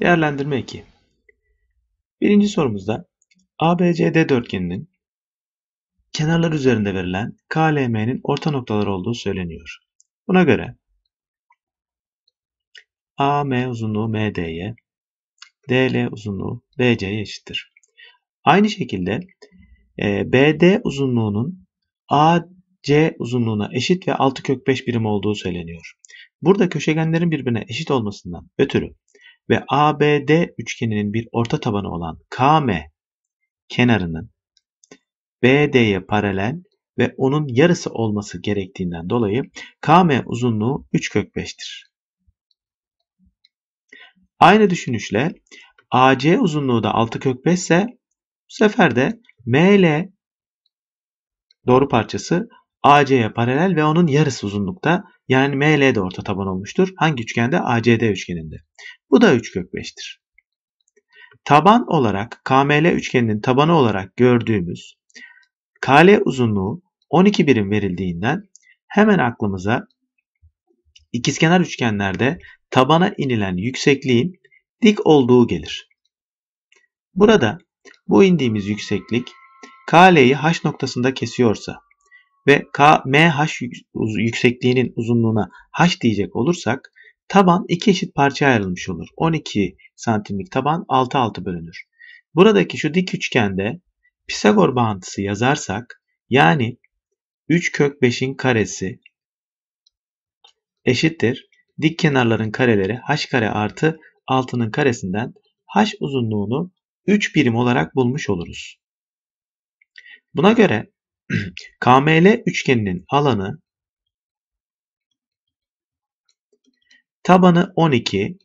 Değerlendirme 2. Birinci sorumuzda ABCD dörtgeninin kenarlar üzerinde verilen KLM'nin orta noktaları olduğu söyleniyor. Buna göre AM uzunluğu MD'ye, DL uzunluğu BC'ye eşittir. Aynı şekilde e, BD uzunluğunun AC uzunluğuna eşit ve 6 kök 5 birim olduğu söyleniyor. Burada köşegenlerin birbirine eşit olmasından ötürü ve ABD üçgeninin bir orta tabanı olan KM kenarının BD'ye paralel ve onun yarısı olması gerektiğinden dolayı KM uzunluğu 3 kök 5'tir. Aynı düşünüşle AC uzunluğu da 6 kök 5 ise bu sefer de ML doğru parçası AC'ye paralel ve onun yarısı uzunlukta yani ML de orta taban olmuştur. Hangi üçgende? ACD üçgeninde. Bu da 3 kök 5'tir. Taban olarak KML üçgeninin tabanı olarak gördüğümüz KL uzunluğu 12 birim verildiğinden hemen aklımıza ikizkenar üçgenlerde tabana inilen yüksekliğin dik olduğu gelir. Burada bu indiğimiz yükseklik KL'yi H noktasında kesiyorsa ve MH yüksekliğinin uzunluğuna H diyecek olursak taban iki eşit parçaya ayrılmış olur. 12 santimlik taban 6 6 bölünür. Buradaki şu dik üçgende Pisagor bağıntısı yazarsak yani 3 kök 5'in karesi eşittir. Dik kenarların kareleri h kare artı 6'nın karesinden h uzunluğunu 3 birim olarak bulmuş oluruz. Buna göre KML üçgeninin alanı tabanı 12,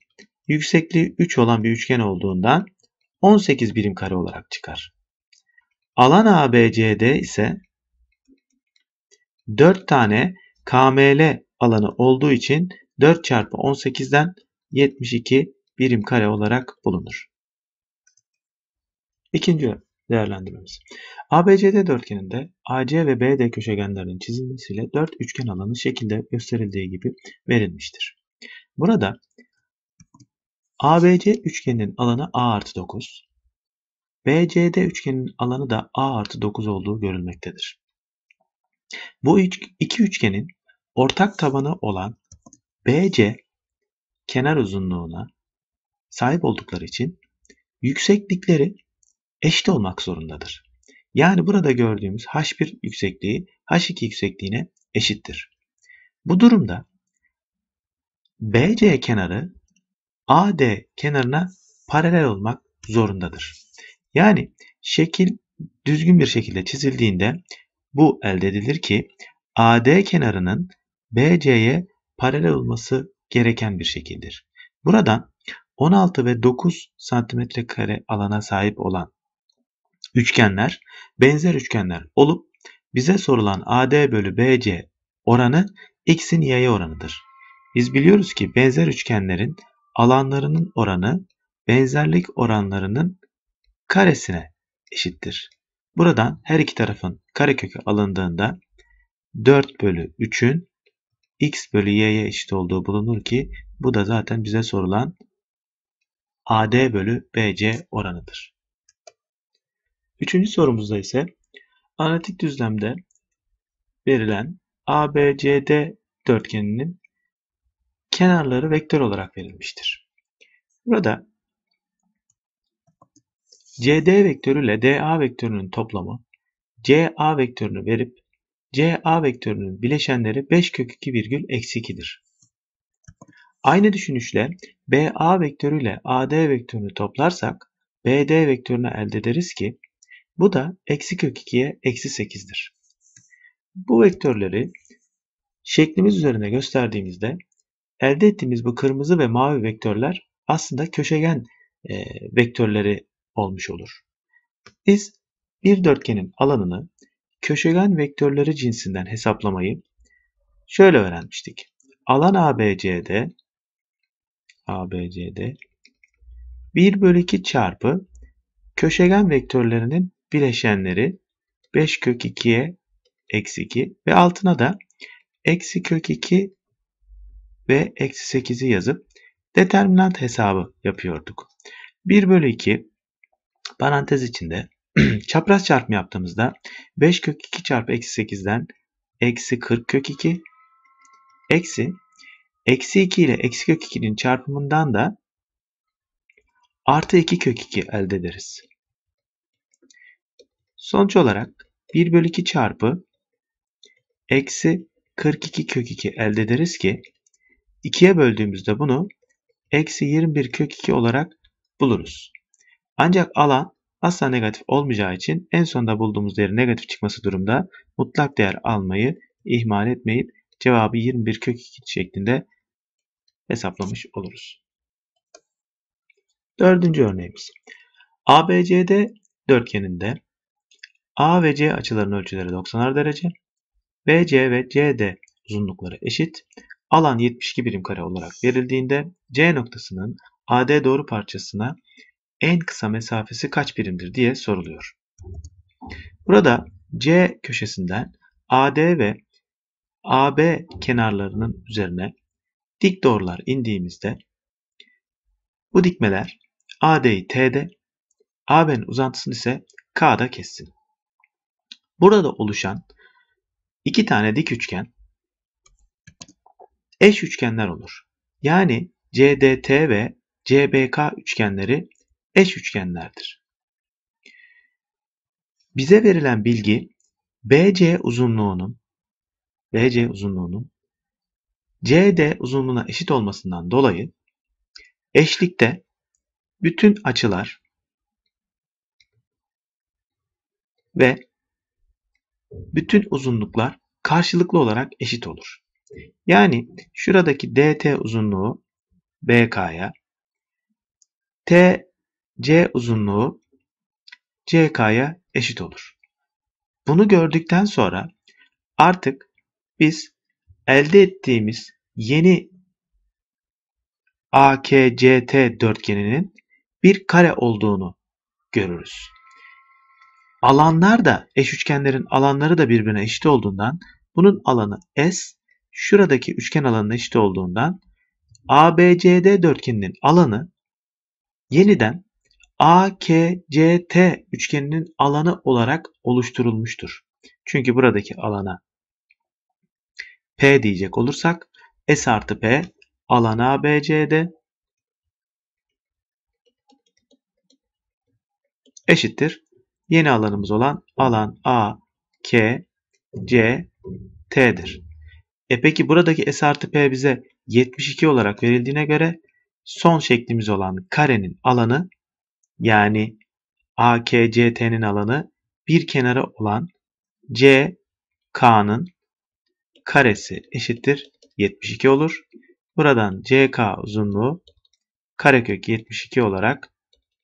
yüksekliği 3 olan bir üçgen olduğundan 18 birim kare olarak çıkar. Alan ABCD ise 4 tane KML alanı olduğu için 4 çarpı 18'den 72 birim kare olarak bulunur. İkinci değerlendirmemiz. ABCD dörtgeninde AC ve BD köşegenlerinin çizilmesiyle 4 üçgen alanı şekilde gösterildiği gibi verilmiştir. Burada ABC üçgeninin alanı A artı 9, BCD üçgeninin alanı da A artı 9 olduğu görülmektedir. Bu iki üçgenin ortak tabanı olan BC kenar uzunluğuna sahip oldukları için yükseklikleri eşit olmak zorundadır. Yani burada gördüğümüz H1 yüksekliği H2 yüksekliğine eşittir. Bu durumda BC kenarı AD kenarına paralel olmak zorundadır. Yani şekil düzgün bir şekilde çizildiğinde bu elde edilir ki AD kenarının BC'ye paralel olması gereken bir şekildir. Buradan 16 ve 9 santimetre kare alana sahip olan üçgenler benzer üçgenler olup bize sorulan AD bölü BC oranı x'in y'ye oranıdır. Biz biliyoruz ki benzer üçgenlerin alanlarının oranı benzerlik oranlarının karesine eşittir. Buradan her iki tarafın karekökü alındığında 4 bölü 3'ün x bölü y'ye eşit olduğu bulunur ki bu da zaten bize sorulan AD bölü BC oranıdır. Üçüncü sorumuzda ise analitik düzlemde verilen ABCD dörtgeninin kenarları vektör olarak verilmiştir. Burada CD vektörü ile DA vektörünün toplamı CA vektörünü verip CA vektörünün bileşenleri 5 kök 2 virgül eksi 2'dir. Aynı düşünüşle BA vektörü ile AD vektörünü toplarsak BD vektörünü elde ederiz ki bu da eksi kök 2'ye eksi 8'dir. Bu vektörleri şeklimiz üzerine gösterdiğimizde elde ettiğimiz bu kırmızı ve mavi vektörler aslında köşegen e, vektörleri olmuş olur. Biz bir dörtgenin alanını köşegen vektörleri cinsinden hesaplamayı şöyle öğrenmiştik. Alan ABCD ABCD 1 bölü 2 çarpı köşegen vektörlerinin bileşenleri 5 kök 2'ye eksi 2 ve altına da eksi kök 2 ve eksi 8'i yazıp determinant hesabı yapıyorduk. 1 bölü 2 parantez içinde çapraz çarpımı yaptığımızda 5 kök 2 çarpı eksi 8'den eksi 40 kök 2 eksi eksi 2 ile eksi kök 2'nin çarpımından da artı 2 kök 2 elde ederiz. Sonuç olarak 1 bölü 2 çarpı eksi 42 kök 2 elde ederiz ki 2'ye böldüğümüzde bunu eksi 21 kök 2 olarak buluruz. Ancak alan asla negatif olmayacağı için en sonunda bulduğumuz değerin negatif çıkması durumda mutlak değer almayı ihmal etmeyip cevabı 21 kök 2 şeklinde hesaplamış oluruz. Dördüncü örneğimiz. ABCD dörtgeninde A ve C açılarının ölçüleri 90'ar derece, BC ve CD uzunlukları eşit, alan 72 birim kare olarak verildiğinde C noktasının AD doğru parçasına en kısa mesafesi kaç birimdir diye soruluyor. Burada C köşesinden AD ve AB kenarlarının üzerine dik doğrular indiğimizde bu dikmeler AD'yi T'de, AB'nin uzantısını ise K'da kessin. Burada oluşan iki tane dik üçgen eş üçgenler olur. Yani CDT ve CBK üçgenleri eş üçgenlerdir. Bize verilen bilgi BC uzunluğunun BC uzunluğunun CD uzunluğuna eşit olmasından dolayı eşlikte bütün açılar ve bütün uzunluklar karşılıklı olarak eşit olur. Yani şuradaki DT uzunluğu BK'ya, TC uzunluğu CK'ya eşit olur. Bunu gördükten sonra artık biz elde ettiğimiz yeni AKCT dörtgeninin bir kare olduğunu görürüz. Alanlar da eş üçgenlerin alanları da birbirine eşit olduğundan bunun alanı S şuradaki üçgen alanına eşit olduğundan ABCD dörtgeninin alanı yeniden AKCT üçgeninin alanı olarak oluşturulmuştur. Çünkü buradaki alana P diyecek olursak S artı P alan ABCD eşittir. Yeni alanımız olan alan A, K, C, T'dir. E peki buradaki S artı P bize 72 olarak verildiğine göre son şeklimiz olan karenin alanı yani AKCT'nin alanı bir kenarı olan CK'nın karesi eşittir 72 olur. Buradan CK uzunluğu karekök 72 olarak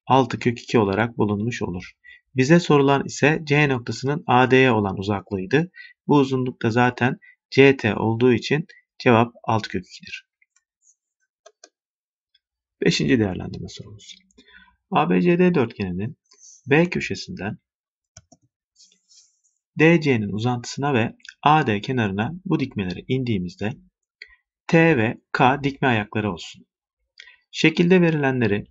6 kök 2 olarak bulunmuş olur. Bize sorulan ise C noktasının AD'ye olan uzaklığıydı. Bu uzunluk da zaten CT olduğu için cevap 6 kök 2'dir. Beşinci değerlendirme sorumuz. ABCD dörtgeninin B köşesinden DC'nin uzantısına ve AD kenarına bu dikmeleri indiğimizde T ve K dikme ayakları olsun. Şekilde verilenleri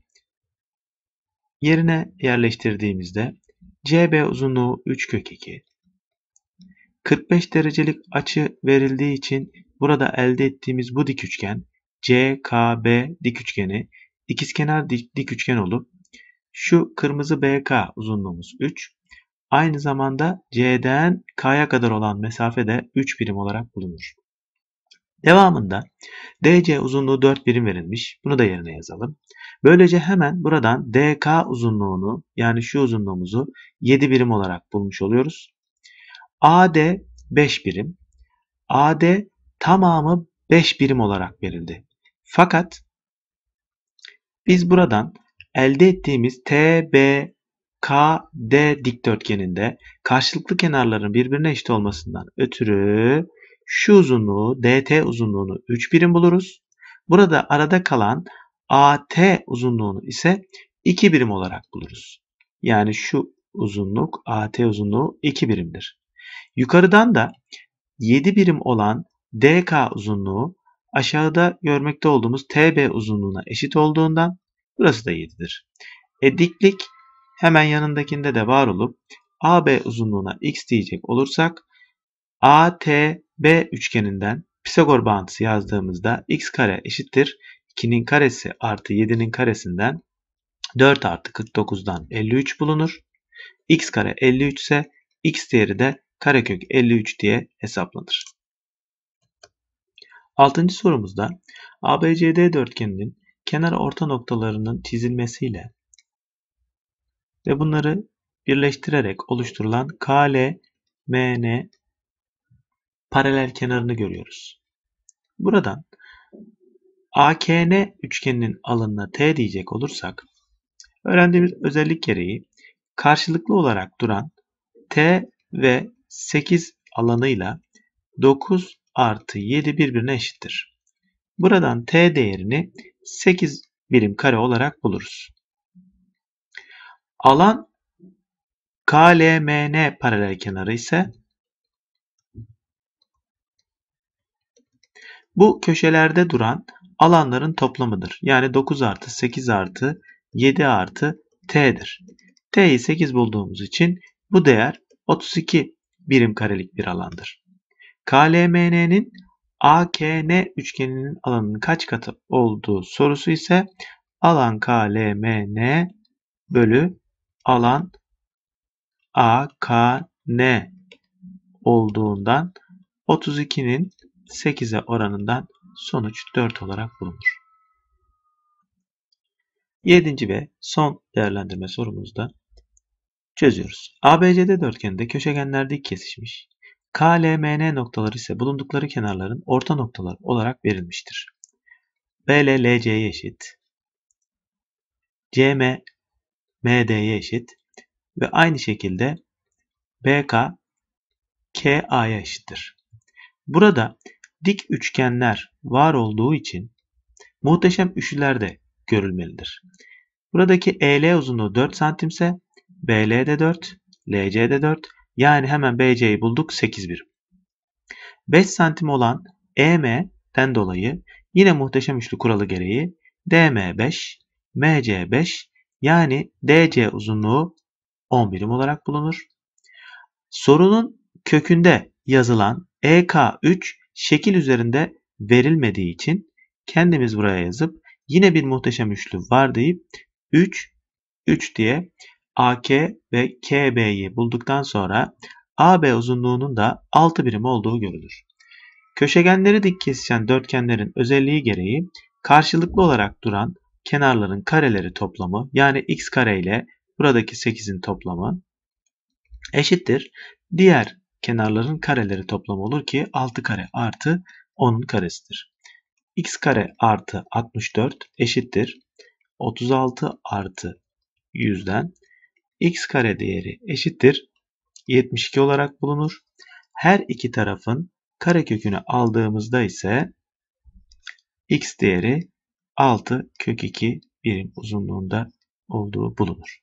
yerine yerleştirdiğimizde CB uzunluğu 3 kök 2. 45 derecelik açı verildiği için burada elde ettiğimiz bu dik üçgen CKB dik üçgeni ikizkenar dik, dik üçgen olup şu kırmızı BK uzunluğumuz 3. Aynı zamanda C'den K'ya kadar olan mesafe de 3 birim olarak bulunur. Devamında DC uzunluğu 4 birim verilmiş. Bunu da yerine yazalım. Böylece hemen buradan DK uzunluğunu yani şu uzunluğumuzu 7 birim olarak bulmuş oluyoruz. AD 5 birim. AD tamamı 5 birim olarak verildi. Fakat biz buradan elde ettiğimiz TBKD dikdörtgeninde karşılıklı kenarların birbirine eşit olmasından ötürü şu uzunluğu dt uzunluğunu 3 birim buluruz. Burada arada kalan at uzunluğunu ise 2 birim olarak buluruz. Yani şu uzunluk at uzunluğu 2 birimdir. Yukarıdan da 7 birim olan dk uzunluğu aşağıda görmekte olduğumuz TB uzunluğuna eşit olduğundan burası da 7'dir. E diklik hemen yanındakinde de var olup AB uzunluğuna x diyecek olursak ATB üçgeninden Pisagor bağıntısı yazdığımızda x kare eşittir 2'nin karesi artı 7'nin karesinden 4 artı 49'dan 53 bulunur. x kare 53 ise x değeri de karekök 53 diye hesaplanır. Altıncı sorumuzda ABCD dörtgeninin kenar orta noktalarının çizilmesiyle ve bunları birleştirerek oluşturulan KLMN paralel kenarını görüyoruz. Buradan AKN üçgeninin alanına T diyecek olursak öğrendiğimiz özellik gereği karşılıklı olarak duran T ve 8 alanıyla 9 artı 7 birbirine eşittir. Buradan T değerini 8 birim kare olarak buluruz. Alan KLMN paralel kenarı ise bu köşelerde duran alanların toplamıdır. Yani 9 artı 8 artı 7 artı T'dir. T'yi 8 bulduğumuz için bu değer 32 birim karelik bir alandır. KLMN'nin AKN üçgeninin alanının kaç katı olduğu sorusu ise alan KLMN bölü alan AKN olduğundan 32'nin 8'e oranından sonuç 4 olarak bulunur. 7. ve son değerlendirme sorumuzda çözüyoruz. ABCD dörtgeninde köşegenler dik kesişmiş. KLMN noktaları ise bulundukları kenarların orta noktalar olarak verilmiştir. BL LC'ye eşit. CM MD'ye eşit. Ve aynı şekilde BK KA'ya eşittir. Burada dik üçgenler var olduğu için muhteşem üçlüler de görülmelidir. Buradaki EL uzunluğu 4 cm ise BL de 4, LC de 4. Yani hemen BC'yi bulduk 8 birim. 5 santim olan EM'den dolayı yine muhteşem üçlü kuralı gereği DM 5, MC 5 yani DC uzunluğu 10 birim olarak bulunur. Sorunun kökünde yazılan EK3 şekil üzerinde verilmediği için kendimiz buraya yazıp yine bir muhteşem üçlü var deyip 3 3 diye AK ve KB'yi bulduktan sonra AB uzunluğunun da 6 birim olduğu görülür. Köşegenleri dik kesişen dörtgenlerin özelliği gereği karşılıklı olarak duran kenarların kareleri toplamı yani x kare ile buradaki 8'in toplamı eşittir. Diğer kenarların kareleri toplamı olur ki 6 kare artı 10'un karesidir. x kare artı 64 eşittir. 36 artı 100'den x kare değeri eşittir 72 olarak bulunur. Her iki tarafın karekökünü aldığımızda ise x değeri 6 kök 2 birim uzunluğunda olduğu bulunur.